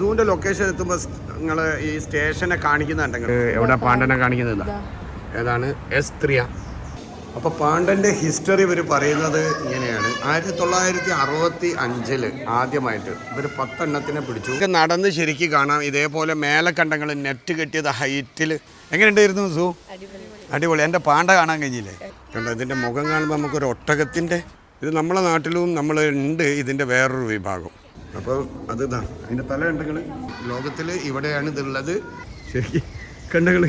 സൂവിന്റെ location എത്തുമ്പോൾ നിങ്ങൾ ഈ സ്റ്റേഷനെ കാണിക്കുന്നുണ്ടെങ്കിൽ എവിടെ പാണ്ഡനെ കാണിക്കുന്നില്ല? ഏതാണ്? എസ് ത്രിയ. അപ്പോൾ പാണ്ഡന്റെ ഹിസ്റ്ററി ഇവർ പറയുന്നത് ഇങ്ങനെയാണ്. ആയിരത്തി തൊള്ളായിരത്തി അറുപത്തി അഞ്ചിൽ ആദ്യമായിട്ട് ഇവർ പത്തെണ്ണത്തിനെ പിടിച്ചു. നടന്ന് ശരിക്കും കാണാം. ഇതേപോലെ മേലക്കണ്ടങ്ങൾ നെറ്റ് കെട്ടിയത് ഹൈറ്റിൽ എങ്ങനെയുണ്ടായിരുന്നു സൂ? അടിപൊളി. എന്റെ പാണ്ട കാണാൻ കഴിഞ്ഞില്ലേ? കണ്ടോ ഇതിന്റെ മുഖം കാണുമ്പോൾ നമുക്കൊരു ഒട്ടകത്തിന്റെ ഇത് നമ്മളെ നാട്ടിലും നമ്മൾ ഉണ്ട്. ഇതിന്റെ വേറൊരു വിഭാഗം. അപ്പോൾ അത് ഇതാ തല ഉണ്ടെങ്കിൽ ലോകത്തിൽ ഇവിടെയാണ് ഇതുള്ളത്. ശരി കണ്ടങ്ങൾ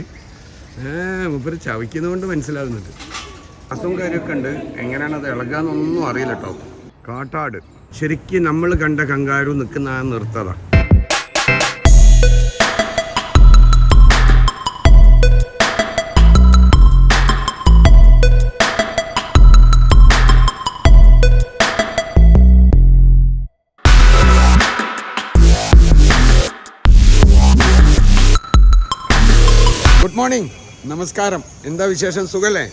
മുപ്പര് ചവയ്ക്കുന്നതുകൊണ്ട് മനസ്സിലാവുന്നുണ്ട്. അസുഖം കാര്യമൊക്കെ ഉണ്ട്. എങ്ങനെയാണ് അത് ഇളകാന്നൊന്നും അറിയില്ല കേട്ടോ. കാട്ടാട്. ശരിക്കും നമ്മൾ കണ്ട കങ്കാരു നിൽക്കുന്ന നിർത്തതാണ് മോർണിംഗ് നമസ്കാരം. എന്താ വിശേഷം? സുഖല്ലേ?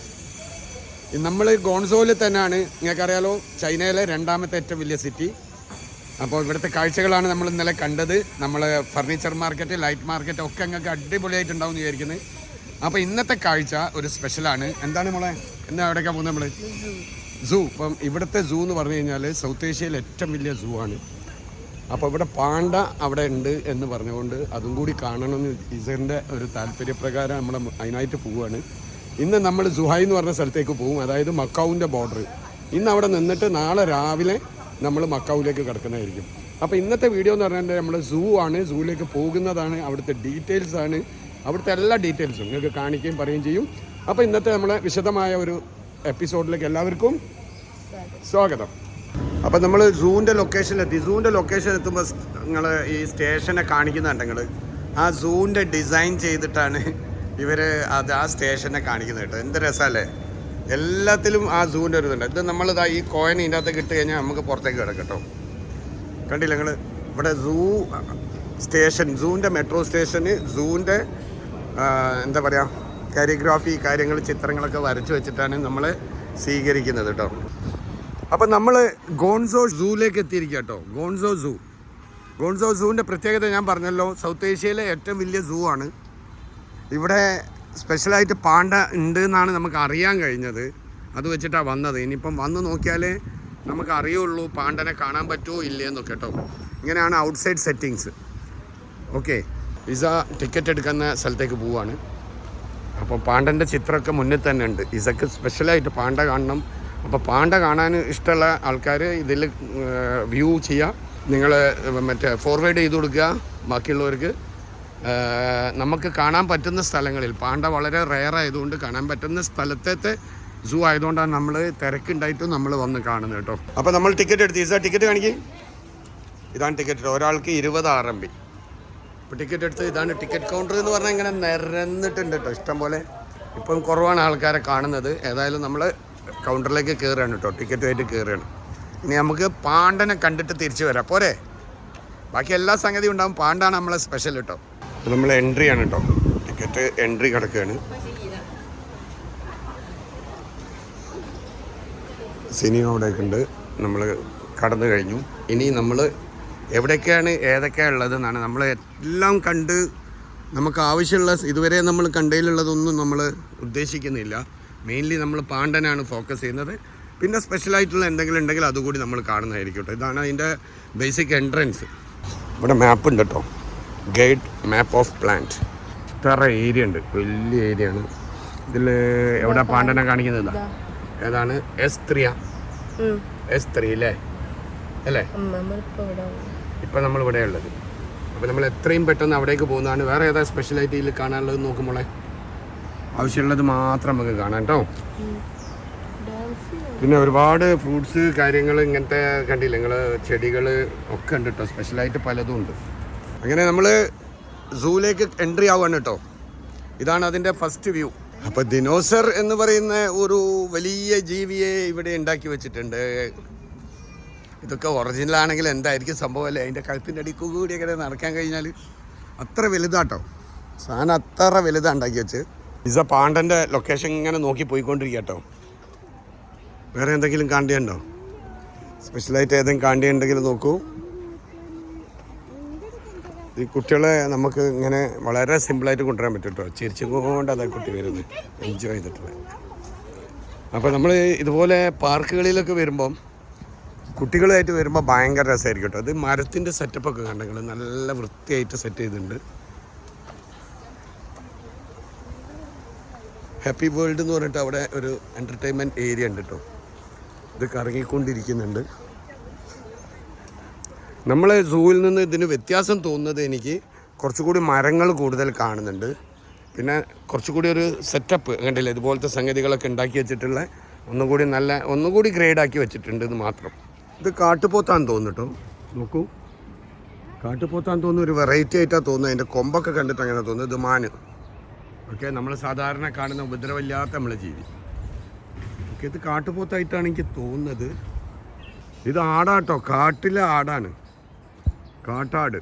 നമ്മൾ ഗോൺസോയിൽ തന്നെയാണ്. നിങ്ങൾക്കറിയാലോ ചൈനയിലെ രണ്ടാമത്തെ ഏറ്റവും വലിയ സിറ്റി അപ്പോൾ ഇവിടുത്തെ കാഴ്ചകളാണ് നമ്മൾ ഇന്നലെ കണ്ടത്. നമ്മൾ ഫർണിച്ചർ മാർക്കറ്റ് ലൈറ്റ് മാർക്കറ്റ് ഒക്കെ അങ്ങക്ക് അടിപൊളിയായിട്ടുണ്ടാവും എന്ന് വിചാരിക്കുന്നത് അപ്പോൾ ഇന്നത്തെ കാഴ്ച ഒരു സ്പെഷ്യലാണ് എന്താണ് മോളെ? എന്താ എവിടേക്കാണ് പോകുന്നത് നമ്മൾ സൂ ഇപ്പം ഇവിടുത്തെ സൂ എന്ന് പറഞ്ഞു കഴിഞ്ഞാൽ സൗത്ത് ഏഷ്യയിലെ ഏറ്റവും വലിയ സൂ ആണ്. അപ്പോൾ ഇവിടെ പാണ്ട അവിടെ ഉണ്ട് എന്ന് പറഞ്ഞുകൊണ്ട് അതും കൂടി കാണണമെന്ന് ഇസറിന്റെ ഒരു താല്പര്യപ്രകാരം നമ്മൾ അതിനായിട്ട് പോവുകയാണ് ഇന്ന് നമ്മൾ സുഹായ് എന്ന് പറഞ്ഞ സ്ഥലത്തേക്ക് പോകും അതായത് മക്കാവിന്റെ ബോർഡർ ഇന്ന് അവിടെ നിന്നിട്ട് നാളെ രാവിലെ നമ്മൾ മക്കാവിലേക്ക് കിടക്കുന്നതായിരിക്കും. അപ്പോൾ ഇന്നത്തെ വീഡിയോ എന്ന് പറഞ്ഞാൽ നമ്മൾ സൂ ആണ്. സൂവിലേക്ക് പോകുന്നതാണ് അവിടുത്തെ ഡീറ്റെയിൽസ് ആണ്. അവിടുത്തെ എല്ലാ ഡീറ്റെയിൽസും നിങ്ങൾക്ക് കാണിക്കുകയും പറയുകയും ചെയ്യും. അപ്പോൾ ഇന്നത്തെ നമ്മളെ വിശദമായ ഒരു എപ്പിസോഡിലേക്ക് എല്ലാവർക്കും സ്വാഗതം. അപ്പം നമ്മൾ സൂവിന്റെ ലൊക്കേഷനിലെത്തി സൂവിന്റെ ലൊക്കേഷൻ എത്തുമ്പോൾ നിങ്ങൾ ഈ സ്റ്റേഷനെ കാണിക്കുന്നുണ്ട് കാണിക്കുന്നുണ്ടെങ്കിൽ ആ സൂവിന്റെ ഡിസൈൻ ചെയ്തിട്ടാണ് ഇവർ അത് ആ സ്റ്റേഷനെ കാണിക്കുന്നത് കേട്ടോ. എന്ത് രസമല്ലേ എല്ലാത്തിലും ആ സൂവിന്റെ ഒരു ഇതുണ്ട്. ഇത് നമ്മളിതാ ഈ കോയിൻ ഇതിന്റെ അകത്ത് കിട്ടി കഴിഞ്ഞാൽ നമുക്ക് പുറത്തേക്ക് കിടക്കും കേട്ടോ. കണ്ടില്ല നിങ്ങൾ ഇവിടെ സൂ സ്റ്റേഷൻ സൂവിന്റെ മെട്രോ സ്റ്റേഷന് സൂവിന്റെ എന്താ പറയുക കാരിയോഗ്രാഫി കാര്യങ്ങൾ ചിത്രങ്ങളൊക്കെ വരച്ചു വെച്ചിട്ടാണ് നമ്മൾ സ്വീകരിക്കുന്നത് കേട്ടോ. അപ്പം നമ്മൾ ഗോൺസോ സൂവിലേക്ക് എത്തിയിരിക്കുക കേട്ടോ. ഗോൺസോ സൂ. ഗോൺസോ സൂവിന്റെ പ്രത്യേകത ഞാൻ പറഞ്ഞല്ലോ. സൗത്ത് ഏഷ്യയിലെ ഏറ്റവും വലിയ സൂ ആണ്. ഇവിടെ സ്പെഷ്യലായിട്ട് പാണ്ട ഉണ്ട് എന്നാണ് നമുക്ക് അറിയാൻ കഴിഞ്ഞത്. അത് വെച്ചിട്ടാണ് വന്നത്. ഇനിയിപ്പം വന്ന് നോക്കിയാലേ നമുക്ക് അറിയുള്ളൂ പാണ്ടനെ കാണാൻ പറ്റുമോ ഇല്ലയെന്നൊക്കെ കേട്ടോ. ഇങ്ങനെയാണ് ഔട്ട്സൈഡ് സെറ്റിങ്സ് ഓക്കെ ഇസ ടിക്കറ്റ് എടുക്കുന്ന സ്ഥലത്തേക്ക് പോവാണ്. അപ്പോൾ പാണ്ടന്റെ ചിത്രമൊക്കെ മുന്നിൽ തന്നെ ഉണ്ട്. ഇസക്ക് സ്പെഷ്യലായിട്ട് പാണ്ട കാണണം. അപ്പോൾ പാണ്ട കാണാൻ ഇഷ്ടമുള്ള ആൾക്കാർ ഇതിൽ വ്യൂ ചെയ്യുക നിങ്ങൾ മറ്റേ ഫോർവേഡ് ചെയ്ത് കൊടുക്കുക ബാക്കിയുള്ളവർക്ക്. നമുക്ക് കാണാൻ പറ്റുന്ന സ്ഥലങ്ങളിൽ പാണ്ട വളരെ റെയർ ആയതുകൊണ്ട് കാണാൻ പറ്റുന്ന സ്ഥലത്തെ സൂ ആയതുകൊണ്ടാണ് നമ്മൾ തിരക്കുണ്ടായിട്ടും നമ്മൾ വന്ന് കാണുന്നത് കേട്ടോ. അപ്പോൾ നമ്മൾ ടിക്കറ്റ് എടുത്ത് ഇസ ടിക്കറ്റ് കാണിക്കും. ഇതാണ് ടിക്കറ്റ് ഒരാൾക്ക് ഇരുപത് ആർ എം ബി. ഇപ്പോൾ ടിക്കറ്റ് എടുത്ത് ഇതാണ് ടിക്കറ്റ് കൗണ്ടർ എന്ന് പറഞ്ഞാൽ ഇങ്ങനെ നിരന്നിട്ടുണ്ട് കേട്ടോ. ഇഷ്ടം പോലെ. ഇപ്പം കുറവാണ് ആൾക്കാരെ കാണുന്നത്. ഏതായാലും നമ്മൾ കൗണ്ടറിലേക്ക് കയറുകയാണ് കേട്ടോ. ടിക്കറ്റുമായിട്ട് കയറുകയാണ്. ഇനി നമുക്ക് പാണ്ടനെ കണ്ടിട്ട് തിരിച്ചു വരാം. പോരെ? ബാക്കി എല്ലാ സംഗതിയും ഉണ്ടാവും. പാണ്ടാണ് നമ്മളെ സ്പെഷ്യൽ കേട്ടോ. ഇത് നമ്മൾ എൻട്രി ആണ് കേട്ടോ. ടിക്കറ്റ് എൻട്രി കിടക്കുകയാണ്. സിനിമ അവിടെയൊക്കെ ഉണ്ട്. നമ്മൾ കടന്നു കഴിഞ്ഞു. ഇനി നമ്മൾ എവിടെയൊക്കെയാണ് ഏതൊക്കെയാണ് ഉള്ളതെന്നാണ് നമ്മൾ എല്ലാം കണ്ട് നമുക്ക് ആവശ്യമുള്ള ഇതുവരെ നമ്മൾ കണ്ടതിലുള്ളതൊന്നും നമ്മൾ ഉദ്ദേശിക്കുന്നില്ല. മെയിൻലി നമ്മൾ പാണ്ടനാണ് ഫോക്കസ് ചെയ്യുന്നത്. പിന്നെ സ്പെഷ്യലായിട്ടുള്ള എന്തെങ്കിലും ഉണ്ടെങ്കിൽ അതുകൂടി നമ്മൾ കാണുന്നതായിരിക്കും കേട്ടോ ഇതാണ് അതിന്റെ ബേസിക് എൻട്രൻസ് ഇവിടെ മാപ്പ് ഉണ്ട് കേട്ടോ ഗൈഡ് മാപ്പ് ഓഫ് പ്ലാന്റ് ഇത്ര ഏരിയ ഉണ്ട്. വലിയ ഏരിയ ആണ്. ഇതിൽ എവിടെ പാണ്ടനെ കാണിക്കുന്നത്? ഏതാണ്? എസ് ത്രീയ എസ് ത്രീ അല്ലേ അല്ലേ? ഇപ്പം നമ്മൾ ഇവിടെ ഉള്ളത്. അപ്പോൾ നമ്മൾ എത്രയും പെട്ടെന്ന് അവിടേക്ക് പോകുന്നതാണ്. വേറെ ഏതാ സ്പെഷ്യലായിട്ട് ഇതിൽ കാണാനുള്ളത് നോക്കുമ്പോളെ ആവശ്യമുള്ളത് മാത്രം നമുക്ക് കാണാം കേട്ടോ. പിന്നെ ഒരുപാട് ഫ്രൂട്ട്സ് കാര്യങ്ങൾ ഇങ്ങനത്തെ കണ്ടില്ല? നിങ്ങൾ ചെടികൾ ഒക്കെ ഉണ്ട് കേട്ടോ. സ്പെഷ്യലായിട്ട് പലതും ഉണ്ട്. അങ്ങനെ നമ്മൾ സൂലേക്ക് എൻട്രി ആവുകയാണ് കേട്ടോ. ഇതാണ് അതിന്റെ ഫസ്റ്റ് വ്യൂ. അപ്പോൾ ദിനോസർ എന്ന് പറയുന്ന ഒരു വലിയ ജീവിയെ ഇവിടെ ഉണ്ടാക്കി വെച്ചിട്ടുണ്ട്. ഇതൊക്കെ ഒറിജിനൽ ആണെങ്കിൽ എന്തായിരിക്കും സംഭവം അല്ലേ? അതിന്റെ കഴുത്തിന്റെ അടി അങ്ങനെ നടക്കാൻ കഴിഞ്ഞാൽ അത്ര വലുതാട്ടോ. സാധനം അത്ര വലുതാണ് ഉണ്ടാക്കി വെച്ച് ഇസ പാണ്ടന്റെ ലൊക്കേഷൻ ഇങ്ങനെ നോക്കി പോയിക്കൊണ്ടിരിക്കുക കേട്ടോ. വേറെ എന്തെങ്കിലും കാണ്ടിയുണ്ടോ സ്പെഷ്യലായിട്ട് ഏതെങ്കിലും കാണ്ടിയുണ്ടെങ്കിൽ നോക്കൂ. ഈ കുട്ടികളെ നമുക്ക് ഇങ്ങനെ വളരെ സിമ്പിളായിട്ട് കൊണ്ടുവരാൻ പറ്റും കേട്ടോ. ചിരിച്ചുകൊണ്ട് അതാ കുട്ടി വരുന്നത്. എൻജോയ് ചെയ്തിട്ടുള്ളത് അപ്പോൾ നമ്മൾ ഇതുപോലെ പാർക്കുകളിലൊക്കെ വരുമ്പം കുട്ടികളായിട്ട് വരുമ്പോൾ ഭയങ്കര രസമായിരിക്കും കേട്ടോ. അത് മരത്തിന്റെ സെറ്റപ്പൊക്കെ കണ്ടെങ്കിൽ നല്ല വൃത്തിയായിട്ട് സെറ്റ് ചെയ്തിട്ടുണ്ട്. ഹാപ്പി വേൾഡ് എന്ന് പറഞ്ഞിട്ട് അവിടെ ഒരു എന്റർടൈൻമെന്റ് ഏരിയ ഉണ്ട് കേട്ടോ ഇത് കറങ്ങിക്കൊണ്ടിരിക്കുന്നുണ്ട്. നമ്മളെ സൂവിൽ നിന്ന് ഇതിന് വ്യത്യാസം തോന്നുന്നത് എനിക്ക് കുറച്ചുകൂടി മരങ്ങൾ കൂടുതൽ കാണുന്നുണ്ട്. പിന്നെ കുറച്ചുകൂടി ഒരു സെറ്റപ്പ് കണ്ടില്ല? ഇതുപോലത്തെ സംഗതികളൊക്കെ ഉണ്ടാക്കി വെച്ചിട്ടുള്ള ഒന്നും കൂടി നല്ല ഒന്നുകൂടി ഗ്രേഡ് ആക്കി വെച്ചിട്ടുണ്ട് എന്ന് മാത്രം. ഇത് കാട്ടുപോത്താന്ന് തോന്നുന്നു കേട്ടോ നോക്കൂ. കാട്ടുപോത്താന്ന് തോന്നുന്ന ഒരു വെറൈറ്റി ആയിട്ടാണ് തോന്നുന്നത്. അതിന്റെ കൊമ്പൊക്കെ കണ്ടിട്ട് അങ്ങനെ തോന്നുന്നത് ഇത് മാന്. ഓക്കെ നമ്മൾ സാധാരണ കാണുന്ന ഉപദ്രവമില്ലാത്ത നമ്മളെ ജീവി. ഓക്കെ ഇത് കാട്ടുപോത്തായിട്ടാണ് എനിക്ക് തോന്നുന്നത്. ഇത് ആടാട്ടോ കാട്ടിലെ ആടാണ്. കാട്ടാട്.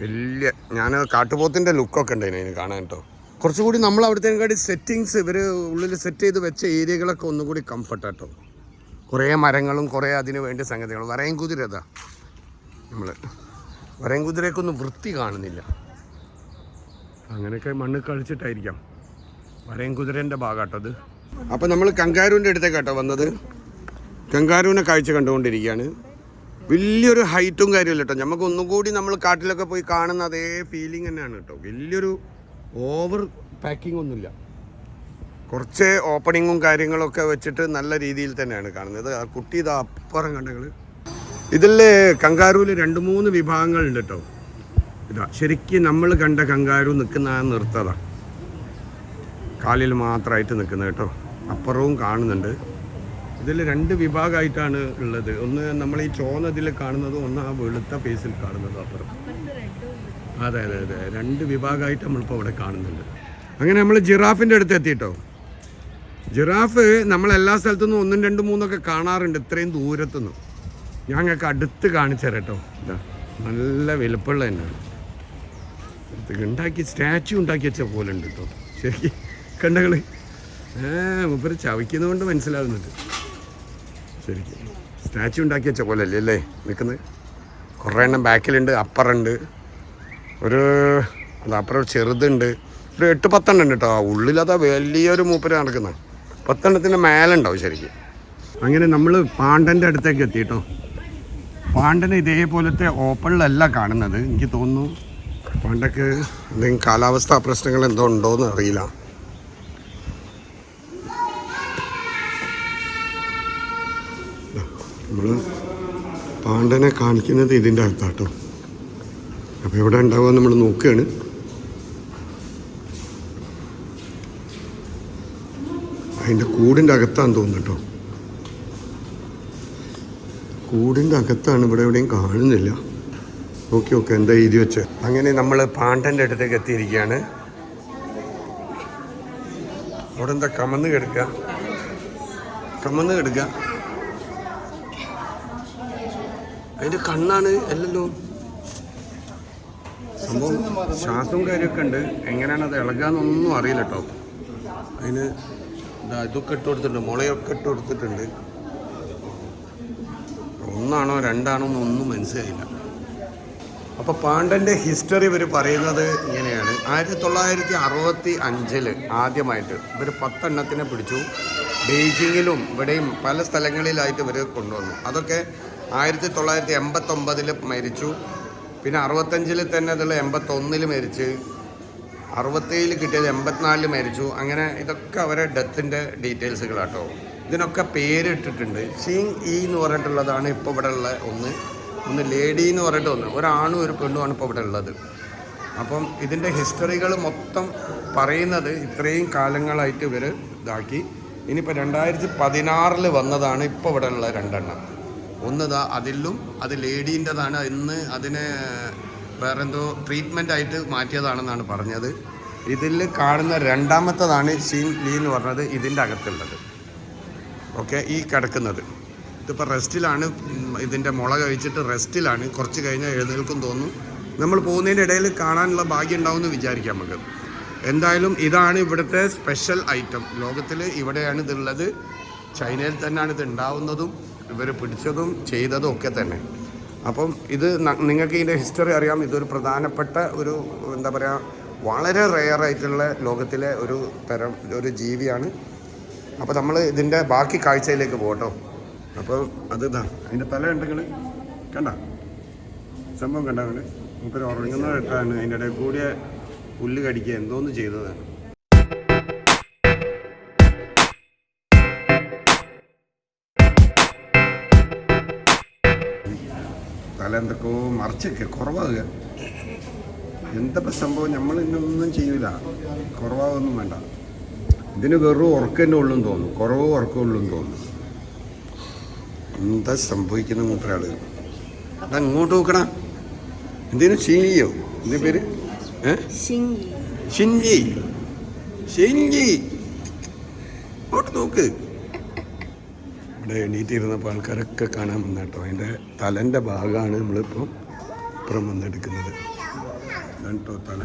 വലിയ ഞാൻ കാട്ടുപോത്തിന്റെ ലുക്കൊക്കെ ഉണ്ടായിരുന്നു അതിന് കാണാൻ കേട്ടോ. കുറച്ചുകൂടി നമ്മൾ അവിടുത്തേക്കാട്ടി സെറ്റിങ്സ് ഇവർ ഉള്ളിൽ സെറ്റ് ചെയ്ത് വെച്ച ഏരിയകളൊക്കെ ഒന്നുകൂടി കംഫർട്ടാട്ടോ കുറേ മരങ്ങളും കുറേ അതിന് വേണ്ട സംഗതികളും. വരയും കുതിര അതാ നമ്മൾ വരയും കുതിരയൊക്കെ വൃത്തി കാണുന്നില്ല. അങ്ങനെയൊക്കെ മണ്ണ് കളിച്ചിട്ടായിരിക്കാം. വരയും കുതിരന്റെ ഭാഗമാട്ടോ അത്. അപ്പോൾ നമ്മൾ കങ്കാരൂന്റെ അടുത്തേക്കാട്ടോ വന്നത്. കങ്കാരൂനെ കാഴ്ച കണ്ടുകൊണ്ടിരിക്കുകയാണ്. വലിയൊരു ഹൈറ്റും കാര്യമില്ല കേട്ടോ. നമുക്ക് ഒന്നും കൂടി നമ്മൾ കാട്ടിലൊക്കെ പോയി കാണുന്ന അതേ ഫീലിംഗ് തന്നെയാണ് കേട്ടോ. വലിയൊരു ഓവർ പാക്കിംഗ് ഒന്നുമില്ല. കുറച്ച് ഓപ്പണിങ്ങും കാര്യങ്ങളൊക്കെ വെച്ചിട്ട് നല്ല രീതിയിൽ തന്നെയാണ് കാണുന്നത്. കുട്ടി ഇത് അപ്പുറം കണ്ടങ്ങൾ ഇതിൽ കങ്കാരൂൽ രണ്ട് മൂന്ന് വിഭാഗങ്ങളുണ്ട് കേട്ടോ. ഇതാ ശരിക്കും നമ്മൾ കണ്ട കങ്കാരു നിൽക്കുന്ന ആ നിർത്തതാ കാലിൽ മാത്രമായിട്ട് നിൽക്കുന്നത് കേട്ടോ. അപ്പുറവും കാണുന്നുണ്ട്. ഇതിൽ രണ്ട് വിഭാഗമായിട്ടാണ് ഉള്ളത്. ഒന്ന് നമ്മൾ ഈ ചോന്നതിൽ കാണുന്നതും ഒന്ന് ആ വെളുത്ത ഫേസിൽ കാണുന്നതും അപ്പുറം. അതെ അതെ അതെ. രണ്ട് വിഭാഗമായിട്ട് നമ്മളിപ്പോൾ ഇവിടെ കാണുന്നുണ്ട്. അങ്ങനെ നമ്മൾ ജിറാഫിന്റെ അടുത്ത് എത്തിയിട്ടോ ജിറാഫ് നമ്മൾ എല്ലാ സ്ഥലത്തുനിന്നും ഒന്നും രണ്ടും മൂന്നൊക്കെ കാണാറുണ്ട് ഇത്രയും ദൂരത്തുനിന്നും. ഞങ്ങൾക്ക് അടുത്ത് കാണിച്ചു തരാം കേട്ടോ. ഇതാ നല്ല വലുപ്പമുള്ള തന്നെയാണ്. ഉണ്ടാക്കി സ്റ്റാച്ചു ഉണ്ടാക്കി വെച്ച പോലെ ഉണ്ട് കേട്ടോ. ശരിക്കും കണ്ടകൾ ഏ മുപ്പര് ചവയ്ക്കുന്നതുകൊണ്ട് മനസ്സിലാവുന്നുണ്ട്. ശരിക്കും. സ്റ്റാച്ചു ഉണ്ടാക്കി വെച്ച പോലെ അല്ലേ? അല്ലേ നിൽക്കുന്നത് കുറേ എണ്ണം ബാക്കിലുണ്ട് അപ്പറുണ്ട്. ഒരു അത് അപ്പുറം ചെറുതുണ്ട്. ഒരു എട്ട് പത്തെണ്ണം ഉണ്ട് കേട്ടോ. ഉള്ളിലതാ വലിയൊരു മൂപ്പര് നടക്കുന്ന. പത്തെണ്ണത്തിന്റെ മേലെ ഉണ്ടാവും ശരിക്കും. അങ്ങനെ നമ്മൾ പാണ്ഡന്റെ അടുത്തേക്ക് എത്തി കേട്ടോ. പാണ്ഡൻ ഇതേപോലത്തെ ഓപ്പണിലല്ല കാണുന്നത് എനിക്ക് തോന്നുന്നു പാണ്ടക്ക് എന്തെങ്കിലും കാലാവസ്ഥാ പ്രശ്നങ്ങൾ എന്തോ ഉണ്ടോയെന്ന് അറിയില്ല. നമ്മൾ പാണ്ഡനെ കാണിക്കുന്നത് ഇതിന്റെ അകത്താട്ടോ. അപ്പോൾ എവിടെ ഉണ്ടാവുക നമ്മൾ നോക്കുകയാണ്. അതിന്റെ കൂടിന്റെ അകത്താന്ന് തോന്നുന്നു കേട്ടോ. കൂടിന്റെ അകത്താണ് ഇവിടെ എവിടെയും കാണുന്നില്ല. ഓക്കെ ഓക്കെ എന്താ എഴുതി വെച്ച്. അങ്ങനെ നമ്മൾ പാണ്ടന്റെ അടുത്തേക്ക് എത്തിയിരിക്കുകയാണ്. അവിടെ എന്താ കമന്ന് കിടക്കുക? കമന്ന് കിടക്കുക. അതിന്റെ കണ്ണാണ് അല്ലല്ലോ. സംഭവം ശ്വാസവും കാര്യമൊക്കെ ഉണ്ട്. എങ്ങനെയാണ് അത് ഇളകാന്നൊന്നും അറിയില്ല കേട്ടോ. അതിന് ഇതൊക്കെ ഇട്ട് കൊടുത്തിട്ടുണ്ട്. മുളയൊക്കെ ഇട്ട് കൊടുത്തിട്ടുണ്ട്. ഒന്നാണോ രണ്ടാണോ എന്നൊന്നും മനസ്സിലായില്ല. അപ്പോൾ പാണ്ഡന്റെ ഹിസ്റ്ററി ഇവർ പറയുന്നത് ഇങ്ങനെയാണ്. ആയിരത്തി തൊള്ളായിരത്തി അറുപത്തി അഞ്ചിൽ ആദ്യമായിട്ട് ഇവർ പത്തെണ്ണത്തിനെ പിടിച്ചു. ബെയ്ജിങ്ങിലും ഇവിടെയും പല സ്ഥലങ്ങളിലായിട്ട് ഇവർ കൊണ്ടുവന്നു. അതൊക്കെ ആയിരത്തി തൊള്ളായിരത്തി എൺപത്തൊമ്പതിൽ മരിച്ചു. പിന്നെ അറുപത്തഞ്ചിൽ തന്നെ അതുള്ള എൺപത്തൊന്നിൽ മരിച്ച്. അറുപത്തേഴിൽ കിട്ടിയത് എൺപത്തിനാലിൽ മരിച്ചു. അങ്ങനെ ഇതൊക്കെ അവരെ ഡെത്തിന്റെ ഡീറ്റെയിൽസുകളാട്ടോ. ഇതിനൊക്കെ പേരിട്ടിട്ടുണ്ട്. സിങ് ഇ എന്ന് പറഞ്ഞിട്ടുള്ളതാണ് ഇപ്പോൾ ഇവിടെ ഉള്ള ഒന്ന്. ഒന്ന് ലേഡി എന്ന് പറഞ്ഞിട്ട് ഒന്ന്. ഒരാണും ഒരു പെണ്ണുമാണ് ഇപ്പോൾ ഇവിടെ ഉള്ളത്. അപ്പം ഇതിന്റെ ഹിസ്റ്ററികൾ മൊത്തം പറയുന്നത് ഇത്രയും കാലങ്ങളായിട്ട് ഇവർ ഇതാക്കി. ഇനിയിപ്പോൾ രണ്ടായിരത്തി പതിനാറിൽ വന്നതാണ് ഇപ്പോൾ ഇവിടെ ഉള്ള രണ്ടെണ്ണം. ഒന്ന് ഇതാ അതിലും അത് ലേഡീന്റെതാണ്. ഇന്ന് അതിനെ വേറെന്തോ ട്രീറ്റ്മെന്റ് ആയിട്ട് മാറ്റിയതാണെന്നാണ് പറഞ്ഞത്. ഇതിൽ കാണുന്ന രണ്ടാമത്തതാണ് ഷീൻ ലീ എന്ന് പറഞ്ഞത് ഇതിന്റെ അകത്തുള്ളത്. ഓക്കെ ഈ കിടക്കുന്നത്. ഇതിപ്പോൾ റെസ്റ്റിലാണ് ഇതിന്റെ മുള കഴിച്ചിട്ട് റെസ്റ്റിലാണ് കുറച്ച് കഴിഞ്ഞാൽ എഴുന്നേൽക്കും തോന്നും. നമ്മൾ പോകുന്നതിന്റെ ഇടയിൽ കാണാനുള്ള ഭാഗ്യം ഉണ്ടാവും എന്ന് വിചാരിക്കാം നമുക്ക്. എന്തായാലും ഇതാണ് ഇവിടുത്തെ സ്പെഷ്യൽ ഐറ്റം ലോകത്തിൽ ഇവിടെയാണ് ഇതുള്ളത്. ചൈനയിൽ തന്നെയാണ് ഇത് ഉണ്ടാവുന്നതും ഇവർ പിടിച്ചതും ചെയ്തതും ഒക്കെ തന്നെ. അപ്പം ഇത് നിങ്ങൾക്ക് ഇതിന്റെ ഹിസ്റ്ററി അറിയാം. ഇതൊരു പ്രധാനപ്പെട്ട ഒരു എന്താ പറയുക വളരെ റെയർ ആയിട്ടുള്ള ലോകത്തിലെ ഒരു തരം ഒരു ജീവിയാണ്. അപ്പോൾ നമ്മൾ ഇതിന്റെ ബാക്കി കാഴ്ചയിലേക്ക് പോകട്ടോ. അപ്പോൾ അത് ഇതാ അതിന്റെ തല ഉണ്ടെങ്കിൽ കണ്ട? സംഭവം കണ്ട നിങ്ങൾ മൂപ്പര് ഉറങ്ങുന്നതായിട്ടാണ് അതിന്റെ ഇടയിൽ കൂടിയ പുല്ല് കടിക്കുക എന്തോന്ന് ചെയ്തതാണ് തല എന്തൊക്കെയോ മറിച്ചൊക്കെ കുറവാകുക. എന്തൊക്കെ സംഭവം? നമ്മൾ ഇന്നൊന്നും ചെയ്യൂല. കുറവാകൊന്നും വേണ്ട. ഇതിന് വെറും ഉറക്കന്നെ ഉള്ളും തോന്നും കുറവ് ഉറക്കമുള്ളും തോന്നുന്നു. എന്താ സംഭവിക്കുന്ന മൂപ്പരാൾ? അത് അങ്ങോട്ട് നോക്കണ എന്തേലും ഷീനിയോ എന്റെ പേര്，ഷിൻജി. ഷിൻജി. അങ്ങോട്ട് നോക്ക്. ഇവിടെ എണീറ്റിരുന്നപ്പോൾ ആൾക്കാരൊക്കെ കാണാൻ വന്ന കേട്ടോ അതിന്റെ തലന്റെ ഭാഗമാണ് നമ്മളിപ്പോൾ ഇപ്പുറം വന്നെടുക്കുന്നത്. കേട്ടോ തല.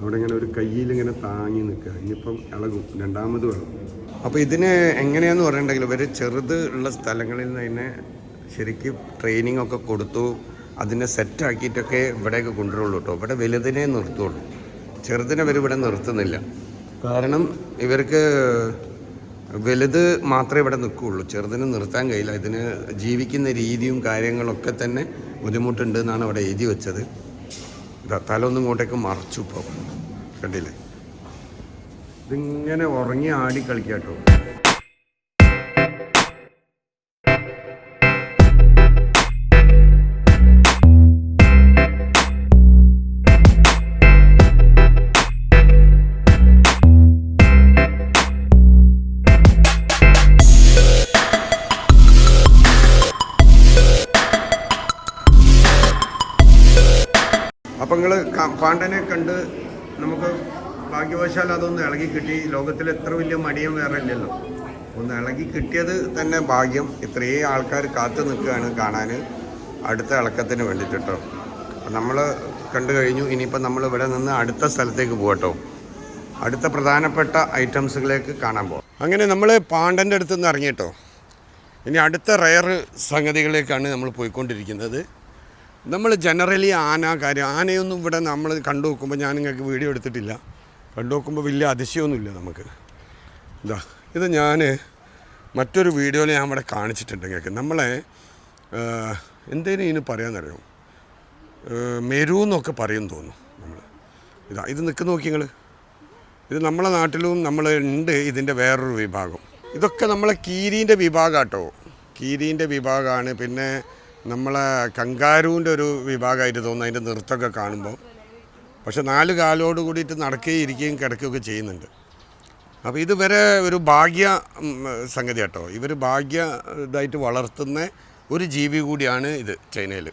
അവിടെ ഇങ്ങനെ ഒരു കയ്യിൽ ഇങ്ങനെ താങ്ങി നിൽക്കുക. ഇനിയിപ്പം ഇളകും. രണ്ടാമത് വേണം. അപ്പോൾ ഇതിന് എങ്ങനെയാന്ന് പറഞ്ഞിട്ടുണ്ടെങ്കിൽ ഇവർ ചെറുത് ഉള്ള സ്ഥലങ്ങളിൽ നിന്ന് അതിനെ ശരിക്കും ട്രെയിനിങ് ഒക്കെ കൊടുത്തു അതിനെ സെറ്റ് സെറ്റാക്കിയിട്ടൊക്കെ ഇവിടേക്ക് കൊണ്ടുവരുള്ളൂ കേട്ടോ ഇവിടെ വലുതിനെ നിർത്തുള്ളൂ. ചെറുതിനെ ഇവർ ഇവിടെ നിർത്തുന്നില്ല. കാരണം ഇവർക്ക് വലുത് മാത്രമേ ഇവിടെ നിൽക്കുകയുള്ളൂ ചെറുതിന് നിർത്താൻ കഴിയില്ല. ഇതിന് ജീവിക്കുന്ന രീതിയും കാര്യങ്ങളൊക്കെ തന്നെ ബുദ്ധിമുട്ടുണ്ട് എന്നാണ് അവിടെ എഴുതി വെച്ചത്. തലൊന്നും ഇങ്ങോട്ടേക്ക് മറച്ചു ഇപ്പോൾ കണ്ടില്ലേ? ഇതിങ്ങനെ ഉറങ്ങി ആടി കളിക്കാട്ടോ അപ്പം നിങ്ങൾ പാണ്ഡനെ കണ്ട് നമുക്ക് ഭാഗ്യവശാൽ അതൊന്ന് ഇളകി കിട്ടി. ലോകത്തിൽ എത്ര വലിയ മടിയും വേറെ ഇല്ലല്ലോ. ഒന്ന് ഇളകി കിട്ടിയത് തന്നെ ഭാഗ്യം. ഇത്രയും ആൾക്കാർ കാത്തു നിൽക്കുകയാണ് കാണാൻ അടുത്ത ഇളക്കത്തിന് വേണ്ടിയിട്ട് കേട്ടോ നമ്മൾ കണ്ടു കഴിഞ്ഞു. ഇനിയിപ്പോൾ നമ്മൾ ഇവിടെ നിന്ന് അടുത്ത സ്ഥലത്തേക്ക് പോകട്ടോ. അടുത്ത പ്രധാനപ്പെട്ട ഐറ്റംസുകളിലേക്ക് കാണാൻ പോകാം അങ്ങനെ നമ്മൾ പാണ്ഡന്റെ അടുത്ത് നിന്ന് ഇറങ്ങിയിട്ടോ. ഇനി അടുത്ത റയർ സംഗതികളിലേക്കാണ് നമ്മൾ പോയിക്കൊണ്ടിരിക്കുന്നത്. നമ്മൾ ജനറലി ആന കാര്യം ആനയൊന്നും ഇവിടെ നമ്മൾ കണ്ടു നോക്കുമ്പോൾ ഞാൻ നിങ്ങൾക്ക് വീഡിയോ എടുത്തിട്ടില്ല. കണ്ടു നോക്കുമ്പോൾ വലിയ അതിശയമൊന്നുമില്ല നമുക്ക്. എന്താ ഇത് ഞാൻ മറ്റൊരു വീഡിയോയിൽ ഞാൻ ഇവിടെ കാണിച്ചിട്ടുണ്ട് കേൾക്ക് നമ്മളെ എന്തേലും ഇതിന് പറയാമെന്നറിയോ മെരു എന്നൊക്കെ പറയും തോന്നും നമ്മൾ ഇതാ ഇത് നിൽക്കുന്ന നോക്കി നിങ്ങൾ ഇത് നമ്മളെ നാട്ടിലും നമ്മൾ ഉണ്ട് ഇതിന്റെ വേറൊരു വിഭാഗം. ഇതൊക്കെ നമ്മളെ കീരീന്റെ വിഭാഗം കേട്ടോ കീരീന്റെ വിഭാഗമാണ് പിന്നെ നമ്മളെ കങ്കാരുവിന്റെ ഒരു വിഭാഗമായിട്ട് തോന്നുന്നു. അതിന്റെ നൃത്തമൊക്കെ കാണുമ്പോൾ പക്ഷെ നാല് കാലോട് കൂടിയിട്ട് നടക്കുകയും ഇരിക്കുകയും കിടക്കുകയൊക്കെ ചെയ്യുന്നുണ്ട്. അപ്പോൾ ഇതുവരെ ഒരു ഭാഗ്യ സംഗതി കേട്ടോ. ഇവർ ഭാഗ്യ ഇതായിട്ട് വളർത്തുന്ന ഒരു ജീവി കൂടിയാണ് ഇത് ചൈനയിൽ.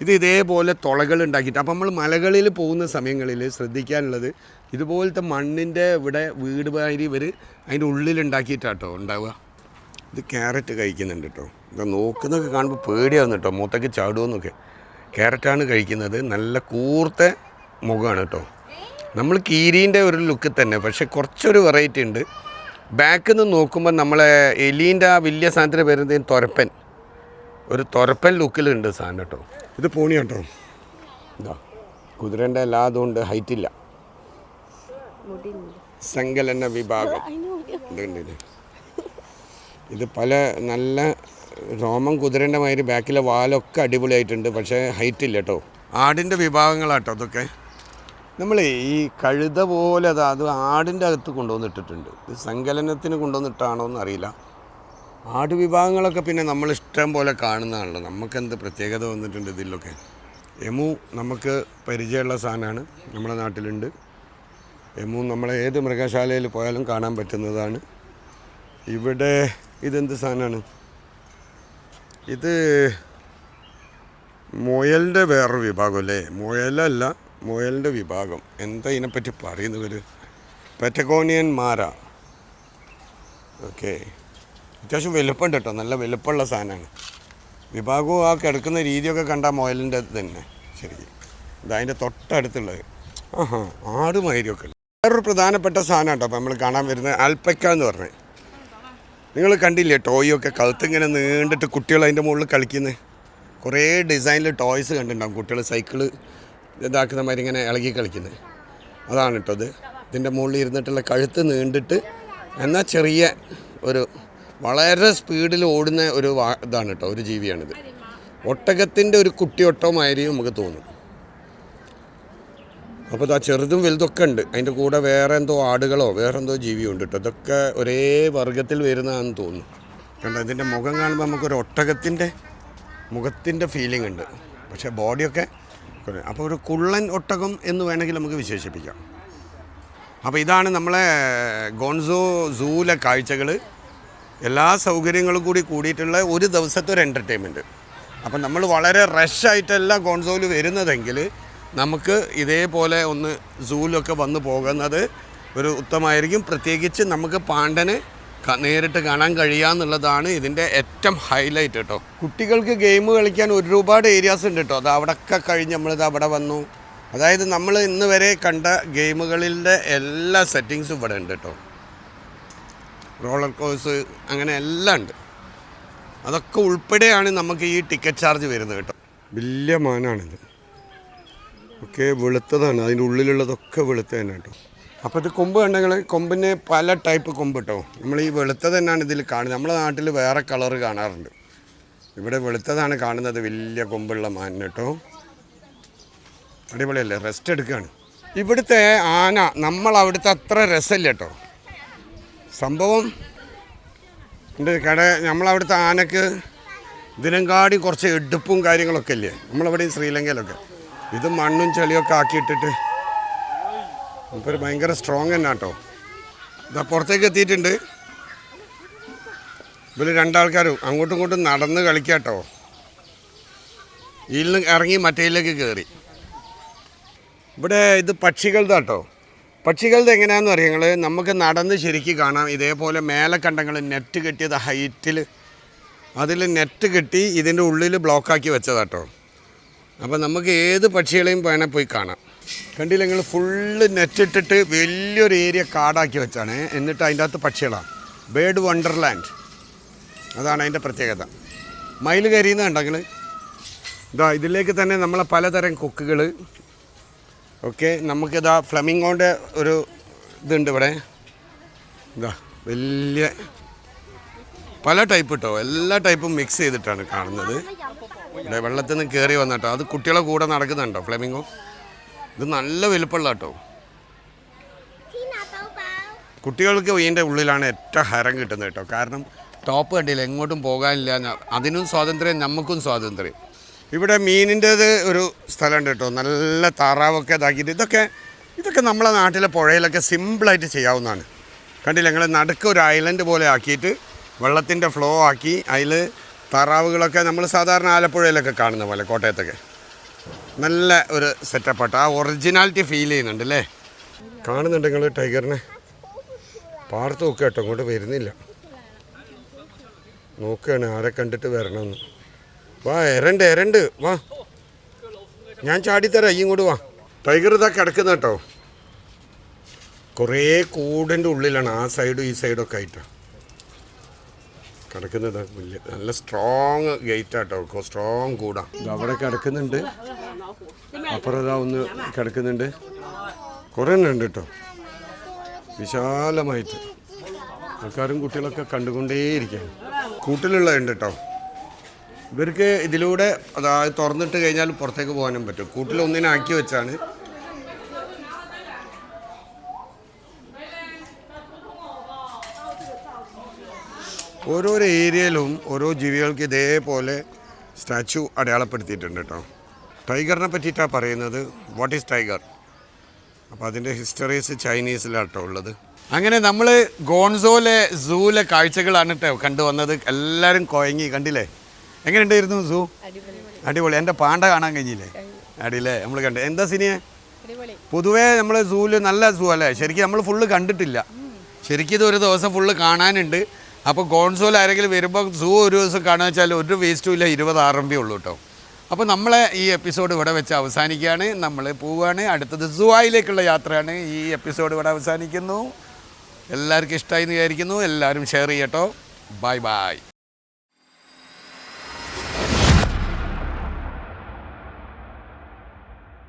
ഇത് ഇതേപോലെ തുളകൾ ഉണ്ടാക്കിയിട്ട് അപ്പം നമ്മൾ മലകളിൽ പോകുന്ന സമയങ്ങളിൽ ശ്രദ്ധിക്കാനുള്ളത് ഇതുപോലത്തെ മണ്ണിന്റെ ഇവിടെ വീട് വാരി ഇവർ അതിന്റെ ഉള്ളിലുണ്ടാക്കിയിട്ടാട്ടോ ഉണ്ടാവുക. ഇത് ക്യാരറ്റ് കഴിക്കുന്നുണ്ട് കേട്ടോ. ഇത് നോക്കുന്നൊക്കെ കാണുമ്പോൾ പേടിയാവുന്നു കേട്ടോ. മൂത്തക്ക് ചാടുമെന്നൊക്കെ. ക്യാരറ്റാണ് കഴിക്കുന്നത്. നല്ല കൂർത്ത മുഖമാണ് കേട്ടോ. നമ്മൾ കീരീന്റെ ഒരു ലുക്ക് തന്നെ പക്ഷേ കുറച്ചൊരു വെറൈറ്റി ഉണ്ട്. ബാക്കിൽ നിന്ന് നോക്കുമ്പോൾ നമ്മളെ എലീന്റെ ആ വലിയ സാധനത്തിന് വരുന്നതിന് തുരപ്പൻ. ഒരു തുരപ്പൻ ലുക്കിലുണ്ട് സാധനം കേട്ടോ. ഇത് പൂണി കേട്ടോ. ഇതാ കുതിരേന്റെ എല്ലാ അതുകൊണ്ട് ഹൈറ്റില്ല സങ്കലന വിഭാഗം. ഇത്. പല നല്ല രോമം കുതിരേന്റെ മാതിരി ബാക്കിലെ വാലൊക്കെ അടിപൊളിയായിട്ടുണ്ട് പക്ഷേ ഹൈറ്റില്ല കേട്ടോ. ആടിന്റെ വിഭാഗങ്ങളാട്ടോ അതൊക്കെ നമ്മൾ ഈ കഴുത പോലെ അത് അത് ആടിന്റെ അകത്ത് കൊണ്ടുവന്നിട്ടിട്ടുണ്ട്. ഇത് സങ്കലനത്തിന് കൊണ്ടുവന്നിട്ടാണോ എന്ന് അറിയില്ല ആട് വിഭാഗങ്ങളൊക്കെ പിന്നെ നമ്മൾ ഇഷ്ടം പോലെ കാണുന്നതാണല്ലോ. നമുക്കെന്ത് പ്രത്യേകത വന്നിട്ടുണ്ട് ഇതിലൊക്കെ? എമു നമുക്ക് പരിചയമുള്ള സാധനമാണ്. നമ്മുടെ നാട്ടിലുണ്ട്. എമു നമ്മളെ ഏത് മൃഗശാലയിൽ പോയാലും കാണാൻ പറ്റുന്നതാണ്. ഇവിടെ ഇതെന്ത് സാധനമാണ്? ഇത് മുയലിന്റെ വേറൊരു വിഭാഗം അല്ലേ? മുയലല്ല മുയലിന്റെ വിഭാഗം. എന്താ ഇതിനെപ്പറ്റി പറയുന്നവർ പെറ്റഗോണിയൻ മാര ഓക്കെ. അത്യാവശ്യം വലുപ്പമുണ്ട് കേട്ടോ. നല്ല വലുപ്പമുള്ള സാധനമാണ്. വിഭാഗവും ആ കിടക്കുന്ന രീതിയൊക്കെ കണ്ടാൽ മുയലിന്റെ തന്നെ. ശരി. ഇത് അതിന്റെ തൊട്ടടുത്തുള്ളത് ആഹാ ആടുമായിരിയൊക്കെ ഉണ്ട്. വേറൊരു പ്രധാനപ്പെട്ട സാധനം കേട്ടോ. അപ്പോൾ നമ്മൾ കാണാൻ വരുന്നത് അൽപ്പയ്ക്ക എന്ന് പറഞ്ഞത് നിങ്ങൾ കണ്ടില്ലേ ടോയൊക്കെ കഴുത്തിങ്ങനെ നീണ്ടിട്ട് കുട്ടികൾ അതിന്റെ മുകളിൽ കളിക്കുന്നത് കുറേ ഡിസൈനിൽ ടോയ്സ് കണ്ടിട്ടുണ്ടാകും കുട്ടികൾ സൈക്കിൾ ഇതാക്കുന്ന മാതിരി ഇങ്ങനെ ഇളകി കളിക്കുന്നത് അതാണ് കേട്ടോ ഇത്. ഇതിന്റെ മുകളിൽ ഇരുന്നിട്ടുള്ള കഴുത്ത് നീണ്ടിട്ട് എന്നാൽ ചെറിയ ഒരു വളരെ സ്പീഡിൽ ഓടുന്ന ഒരു ഇതാണ് കേട്ടോ ഒരു ജീവിയാണിത്. ഒട്ടകത്തിന്റെ ഒരു കുട്ടി നമുക്ക് തോന്നും. അപ്പോൾ ഇതാ ചെറുതും വലുതൊക്കെ ഉണ്ട്. അതിന്റെ കൂടെ വേറെ എന്തോ ആടുകളോ വേറെ എന്തോ ജീവിയോ ഉണ്ട് കേട്ടോ ഇതൊക്കെ ഒരേ വർഗത്തിൽ വരുന്നതാണെന്ന് തോന്നുന്നു. കണ്ടോ ഇതിന്റെ മുഖം കാണുമ്പോൾ നമുക്കൊരു ഒട്ടകത്തിന്റെ മുഖത്തിന്റെ ഫീലിംഗ് ഉണ്ട്. പക്ഷേ ബോഡിയൊക്കെ കുറേ- അപ്പോൾ ഒരു കുള്ളൻ ഒട്ടകം എന്ന് വേണമെങ്കിൽ നമുക്ക് വിശേഷിപ്പിക്കാം. അപ്പോൾ ഇതാണ് നമ്മളെ ഗോൺസോ സൂലെ കാഴ്ചകൾ. എല്ലാ സൗകര്യങ്ങളും കൂടി കൂടിയിട്ടുള്ള ഒരു ദിവസത്തെ ഒരു എന്റർടൈൻമെന്റ് അപ്പം നമ്മൾ വളരെ റഷായിട്ടല്ല ഗോൺസോയിൽ വരുന്നതെങ്കിൽ നമുക്ക് ഇതേപോലെ ഒന്ന് സൂലൊക്കെ വന്ന് പോകുന്നത് ഒരു ഉത്തമമായിരിക്കും. പ്രത്യേകിച്ച് നമുക്ക് പാണ്ടനെ ക- നേരിട്ട് കാണാൻ കഴിയാന്നുള്ളതാണ് ഇതിന്റെ ഏറ്റവും ഹൈലൈറ്റ് കേട്ടോ. കുട്ടികൾക്ക് ഗെയിം കളിക്കാൻ ഒരുപാട് ഏരിയാസ് ഉണ്ട് കേട്ടോ. അത് അവിടെയൊക്കെ കഴിഞ്ഞ് നമ്മളിത് അവിടെ വന്നു. അതായത് നമ്മൾ ഇന്ന് വരെ കണ്ട ഗെയിമുകളിലെ എല്ലാ സെറ്റിങ്സും ഇവിടെ ഉണ്ട് കേട്ടോ. റോളർ കോഴ്സ് അങ്ങനെ എല്ലാം ഉണ്ട്. അതൊക്കെ ഉൾപ്പെടെയാണ് നമുക്ക് ഈ ടിക്കറ്റ് ചാർജ് വരുന്നത് കേട്ടോ. വലിയ മാനാണിത്. ഒക്കെ വെളുത്തതാണ്. അതിന്റെ ഉള്ളിലുള്ളതൊക്കെ വെളുത്ത തന്നെ കേട്ടോ. അപ്പോൾ ഇത് കൊമ്പ് കണ്ടെങ്കിൽ കൊമ്പിന് പല ടൈപ്പ് കൊമ്പ് കേട്ടോ നമ്മൾ ഈ വെളുത്തത് തന്നെയാണ് ഇതിൽ കാണുന്നത്. നമ്മുടെ നാട്ടിൽ വേറെ കളറ് കാണാറുണ്ട്. ഇവിടെ വെളുത്തതാണ് കാണുന്നത്. വലിയ കൊമ്പുള്ള മാൻ കേട്ടോ അടിപൊളിയല്ലേ? റെസ്റ്റ് എടുക്കുകയാണ് ഇവിടുത്തെ ആന നമ്മൾ അവിടുത്തെ അത്ര രസമില്ല കേട്ടോ സംഭവം ഉണ്ട് കട നമ്മളവിടുത്തെ ആനക്ക് ഇതിനെങ്കാടി കുറച്ച് എടുപ്പും കാര്യങ്ങളൊക്കെ ഇല്ലേ? നമ്മളവിടെ ശ്രീലങ്കയിലൊക്കെ. ഇത് മണ്ണും ചെളിയൊക്കെ ആക്കിയിട്ടിട്ട് ഇപ്പം ഭയങ്കര സ്ട്രോങ് തന്നെ കേട്ടോ ഇതാ പുറത്തേക്ക് എത്തിയിട്ടുണ്ട്. ഇവർ രണ്ടാൾക്കാരും അങ്ങോട്ടും ഇങ്ങോട്ടും നടന്ന് കളിക്കാട്ടോ. ഇതിൽ നിന്ന് ഇറങ്ങി മറ്റേയിലേക്ക് കയറി ഇവിടെ ഇത് പക്ഷികളുടെ പക്ഷികളുടെ എങ്ങനെയാണെന്ന് അറിയങ്ങൾ നമുക്ക് നടന്ന് ശരിക്കും കാണാം. ഇതേപോലെ മേലെ കണ്ടങ്ങൾ നെറ്റ് കെട്ടിയത് ഹൈറ്റിൽ അതിൽ നെറ്റ് കെട്ടി ഇതിന്റെ ഉള്ളിൽ ബ്ലോക്കാക്കി വെച്ചതാട്ടോ. അപ്പോൾ നമുക്ക് ഏത് പക്ഷികളെയും വേണേൽ പോയി കാണാം. കണ്ടില്ല നിങ്ങൾ ഫുള്ള് നെറ്റിട്ടിട്ട് വലിയൊരു ഏരിയ കാടാക്കി വെച്ചാണ്. എന്നിട്ട് അതിന്റെ അകത്ത് പക്ഷികളാണ് ബേഡ് വണ്ടർലാൻഡ് അതാണ് അതിന്റെ പ്രത്യേകത. മയിൽ കരിയുന്ന കണ്ടെങ്കിൽ ഇതാ ഇതിലേക്ക് തന്നെ നമ്മളെ പലതരം കൊക്കുകൾ ഓക്കെ നമുക്കിതാ ഫ്ലമിങ്ങോന്റെ ഒരു ഇതുണ്ട് ഇവിടെ. ഇതാ വലിയ പല ടൈപ്പ് കേട്ടോ എല്ലാ ടൈപ്പും മിക്സ് ചെയ്തിട്ടാണ് കാണുന്നത്. ഇവിടെ വെള്ളത്തിൽ നിന്ന് കയറി വന്നിട്ടോ അത് കുട്ടികളെ കൂടെ നടക്കുന്നുണ്ടോ ഫ്ലെമിങ്ങോ ഇത് നല്ല വലുപ്പമുള്ള കേട്ടോ കുട്ടികൾക്ക് ഇതിന്റെ ഉള്ളിലാണ് ഏറ്റവും ഹരം കിട്ടുന്നത് കേട്ടോ. കാരണം ടോപ്പ് കണ്ടില്ല എങ്ങോട്ടും പോകാനില്ല. അതിനും സ്വാതന്ത്ര്യം നമുക്കും സ്വാതന്ത്ര്യം. ഇവിടെ മീനിന്റേത് ഒരു സ്ഥലമുണ്ട് കേട്ടോ. നല്ല താറാവൊക്കെ ഇതാക്കിയിട്ട് ഇതൊക്കെ ഇതൊക്കെ നമ്മളെ നാട്ടിലെ പുഴയിലൊക്കെ സിമ്പിളായിട്ട് ചെയ്യാവുന്നതാണ്. കണ്ടില്ല ഞങ്ങൾ നടുക്ക് ഒരു ഐലൻഡ് പോലെ ആക്കിയിട്ട് വെള്ളത്തിന്റെ ഫ്ലോ ആക്കി അതിൽ താറാവുകളൊക്കെ നമ്മൾ സാധാരണ ആലപ്പുഴയിലൊക്കെ കാണുന്ന പോലെ കോട്ടയത്തൊക്കെ. നല്ല ഒരു സെറ്റപ്പാട്ടോ ആ ഒറിജിനാലിറ്റി ഫീൽ ചെയ്യുന്നുണ്ട് അല്ലേ കാണുന്നുണ്ട് നിങ്ങൾ ടൈഗറിനെ? പാടത്ത് നോക്കുക കേട്ടോ ഇങ്ങോട്ട് വരുന്നില്ല. നോക്കുകയാണ് ആരെ കണ്ടിട്ട് വരണമെന്ന്. വാ എരണ്ട് എരണ്ട് വാ. ഞാൻ ചാടിത്തരാം ഈ ഇങ്ങോട്ട് വാ. ടൈഗർ ഇതാ കിടക്കുന്ന കേട്ടോ. കുറേ കൂടിന്റെ ഉള്ളിലാണ് ആ സൈഡും ഈ സൈഡൊക്കെ ആയിട്ടോ. കിടക്കുന്നത് വലിയ നല്ല സ്ട്രോങ് ഗേറ്റ് ആട്ടോ. സ്ട്രോങ് കൂടാ. അവിടെ കിടക്കുന്നുണ്ട്. അപ്പുറം ഒന്ന് കിടക്കുന്നുണ്ട്. കുറേ ഉണ്ട് കേട്ടോ. വിശാലമായിട്ട്. ആൾക്കാരും കുട്ടികളൊക്കെ കണ്ടുകൊണ്ടേയിരിക്കുകയാണ്. കൂട്ടിലുള്ളതുണ്ട് കേട്ടോ. ഇവർക്ക് ഇതിലൂടെ അതായത് തുറന്നിട്ട് കഴിഞ്ഞാൽ പുറത്തേക്ക് പോകാനും പറ്റും. കൂട്ടിലൊന്നിനാക്കി വെച്ചാണ് ഓരോരോ ഏരിയയിലും ഓരോ ജീവികൾക്ക് ഇതേപോലെ സ്റ്റാച്ചു അടയാളപ്പെടുത്തിയിട്ടുണ്ട് കേട്ടോ ടൈഗറിനെ പറ്റിയിട്ടാണ് പറയുന്നത് വാട്ട് ഈസ് ടൈഗർ അപ്പോൾ അതിന്റെ ഹിസ്റ്ററീസ് ചൈനീസിലാട്ടോ ഉള്ളത്. അങ്ങനെ നമ്മൾ ഗോൺസോലെ സൂവിലെ കാഴ്ചകളാണ് കേട്ടോ കണ്ടുവന്നത് എല്ലാവരും കുഴങ്ങി കണ്ടില്ലേ? എങ്ങനെ ഉണ്ടായിരുന്നു സൂ? അടിപൊളി. എന്റെ പാണ്ട കാണാൻ കഴിഞ്ഞില്ലേ? അടിയില്ലേ? നമ്മൾ കണ്ടു. എന്താ സിനിയെ പൊതുവേ നമ്മൾ സൂൽ നല്ല സൂ അല്ലേ ശരിക്കും നമ്മൾ ഫുള്ള് കണ്ടിട്ടില്ല. ശരിക്കും ഇത് ഒരു ദിവസം ഫുള്ള് കാണാനുണ്ട്. അപ്പോൾ കോൺസോൾ ആരെങ്കിലും വരുമ്പോൾ സൂ ഒരു ദിവസം കാണുക വെച്ചാൽ ഒരു വേസ്റ്റും ഇല്ല ഇരുപത് ആർ എം പി ഉള്ളൂ കേട്ടോ. അപ്പോൾ നമ്മളെ ഈ എപ്പിസോഡ് ഇവിടെ വെച്ച് അവസാനിക്കുകയാണ്. നമ്മൾ പോവുകയാണ്. അടുത്തത് സുവായിലേക്കുള്ള യാത്രയാണ് ഈ എപ്പിസോഡ് ഇവിടെ അവസാനിക്കുന്നു. എല്ലാവർക്കും ഇഷ്ടമായി എന്ന് വിചാരിക്കുന്നു. എല്ലാവരും ഷെയർ ചെയ്യട്ടോ. Bye bye.